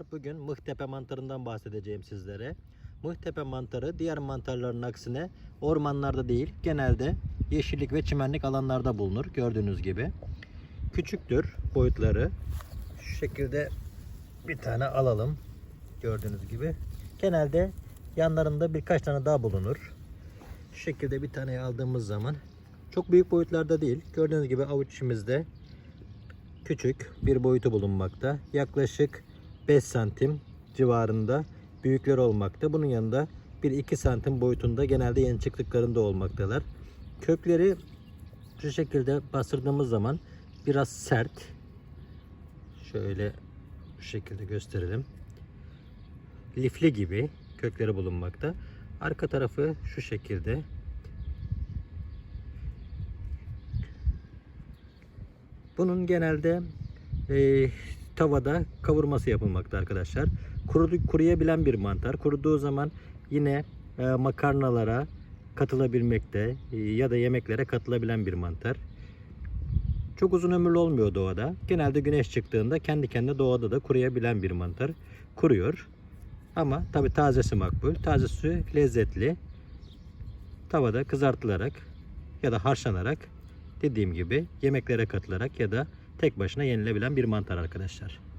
Bugün mıhtepe mantarından bahsedeceğim sizlere. Mıhtepe mantarı diğer mantarların aksine ormanlarda değil genelde yeşillik ve çimenlik alanlarda bulunur gördüğünüz gibi. Küçüktür boyutları. Şu şekilde bir tane alalım gördüğünüz gibi. Genelde yanlarında birkaç tane daha bulunur. Şu şekilde bir taneyi aldığımız zaman çok büyük boyutlarda değil. Gördüğünüz gibi avuç içimizde küçük bir boyutu bulunmakta. Yaklaşık 5 santim civarında büyükler olmakta. Bunun yanında 1-2 santim boyutunda genelde yeni çıktıklarında olmaktalar. Kökleri şu şekilde bastırdığımız zaman biraz sert. Şöyle şu şekilde gösterelim. Lifli gibi kökleri bulunmakta. Arka tarafı şu şekilde. Bunun genelde e, tavada kavurması yapılmakta arkadaşlar. Kurudu, kuruyabilen bir mantar. Kuruduğu zaman yine e, makarnalara katılabilmekte e, ya da yemeklere katılabilen bir mantar. Çok uzun ömürlü olmuyor doğada. Genelde güneş çıktığında kendi kendine doğada da kuruyabilen bir mantar. Kuruyor. Ama tabi tazesi makbul. Tazesi lezzetli. Tavada kızartılarak ya da harçlanarak dediğim gibi yemeklere katılarak ya da tek başına yenilebilen bir mantar arkadaşlar.